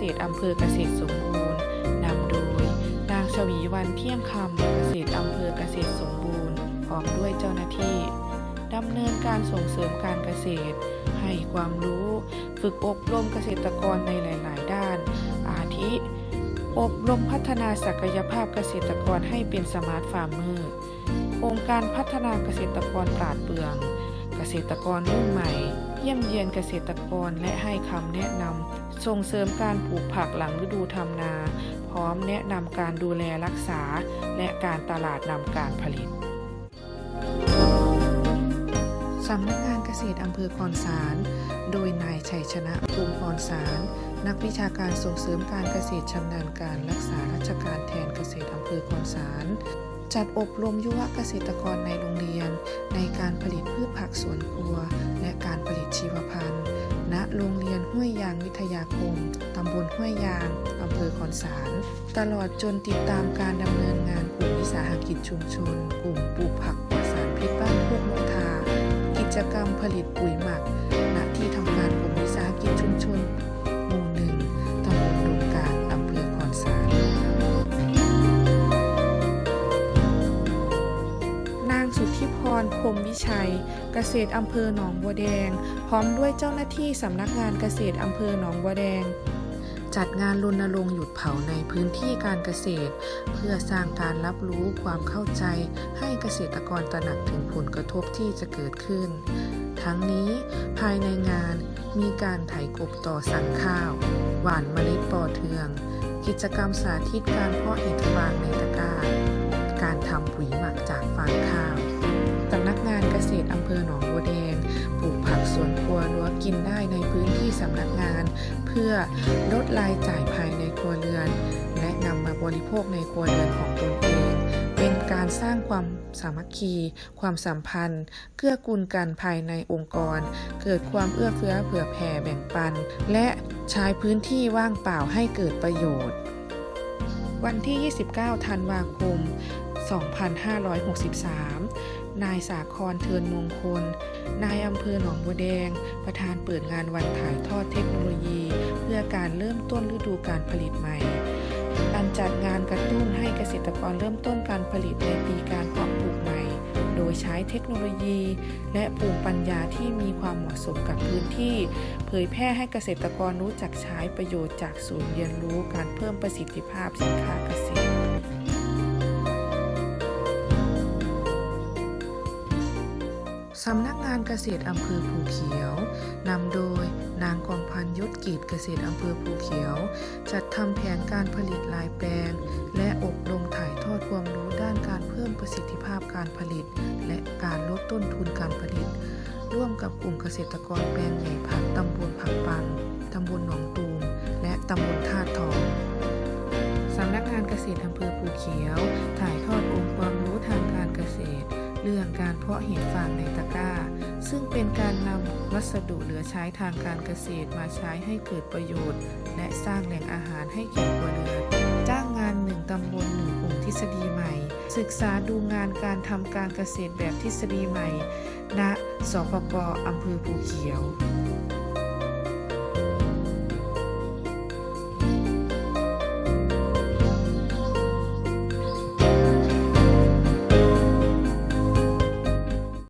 ษตรอำเภอเกษตรสมบูรณ์นำโดย นางชวีวันเที่ยงคำเกษตรอำเภอเกษตรสมบูรณ์พร้อมด้วยเจ้าหน้าที่ดำเนินการส่งเสริมการเกษตร ให้ความรู้ ฝึกอบรมเกษตรกรในหลาย ๆ ด้าน อาทิ อบรมพัฒนาศักยภาพเกษตรกรให้เป็นสมาร์ทฟาร์มเมอร์โครงการพัฒนาเกษตรกรปราดเปรื่อง เกษตรกรรุ่นใหม่ เยี่ยมเยียนเกษตรกรและให้คำแนะนำ ส่งเสริมการปลูกผักหลังฤดูทำนา พร้อมแนะนำการดูแลรักษา และการตลาดนำการผลิตสำนักงานเกษตรอำเภอคอนสาร โดยนายชัยชนะภูมิพรสาร นักวิชาการส่งเสริมการเกษตรชำนาญการรักษาราชการแทนเกษตรอำเภอคอนสาร จัดอบรมยุวเกษตรกรในโรงเรียน ในการผลิตพืชผักสวนครัว และการผลิตชีวพันธุ์ ห้วยยางวิทยาคม ตำบลห้วยยาง อำเภอคอนสาร ตลอดจนติดตามการดำเนินงานกลุ่มวิสาหกิจชุมชน กลุ่มปลูกผักปลอดสารพิษบ้านพวกมุทา กิจกรรมผลิตปุ๋ยหมัก ณ ที่ทำการ รพรมวิชัย เกษตรอำเภอหนองบัวแดง พร้อมด้วยเจ้าหน้าที่สำนักงานเกษตรอำเภอหนองบัวแดง จัดงานรณรงค์หยุดเผาในพื้นที่การเกษตร เพื่อสร้างการรับรู้ความเข้าใจ ให้เกษตรกรตระหนักถึงผลกระทบที่จะเกิดขึ้น ทั้งนี้ภายในงานมีการไถกบต่อสั่งข้าว หว่านเมล็ดปอเทือง กิจกรรมสาธิตการเพาะเห็ดฟางในตะกร้า กินได้ในพื้นที่สำนักงาน เพื่อลดรายจ่ายภายในครัวเรือน และนำมาบริโภคในครัวเรือนของตนเอง เป็นการสร้างความสามัคคี ความสัมพันธ์ เกื้อกูลกันภายในองค์กร เกิดความเอื้อเฟื้อเผื่อแผ่แบ่งปัน และใช้พื้นที่ว่างเปล่าให้เกิดประโยชน์ วันที่ 29 ธันวาคม 2563 นายสาครเทินมงคล นายอำเภอหนองบัวแดง ประธานเปิดงานวันถ่ายทอดเทคโนโลยี เพื่อการเริ่มต้นฤดูการผลิตใหม่ การจัดงานกระตุ้นให้เกษตรกรเริ่มต้นการผลิตในปีการเพาะปลูกใหม่ โดยใช้เทคโนโลยี และภูมิปัญญาที่มีความเหมาะสมกับพื้นที่ เผยแพร่ให้เกษตรกรรู้จักใช้ประโยชน์จากศูนย์เรียนรู้การเพิ่มประสิทธิภาพสินค้าเกษตร สำนักงานเกษตรอำเภอภูเขียวนำโดยนางกองพันยศกีดเกษตรอำเภอภูเขียว จัดทำแผนการผลิตลายแปลง และอบรมถ่ายทอดความรู้ด้านการเพิ่มประสิทธิภาพการผลิต และการลดต้นทุนการผลิต ร่วมกับกลุ่มเกษตรกรแปลงใหญ่ผักตำบลผักปังตำบลหนองตูม และตำบลท่าทองสำนักงานเกษตรอำเภอภูเขียวถ่าย เรื่องการเพาะเห็ดฟางในตะกร้า ซึ่งเป็นการนำวัสดุเหลือใช้ทางการเกษตรมาใช้ให้เกิดประโยชน์ และสร้างแหล่งอาหารให้แก่ครัวเรือนจ้างงานหนึ่งตำบลหนึ่งกลุ่มทฤษฎีใหม่ ศึกษาดูงานการทำการเกษตรแบบทฤษฎีใหม่ ณ สปกอำเภอภูเขียว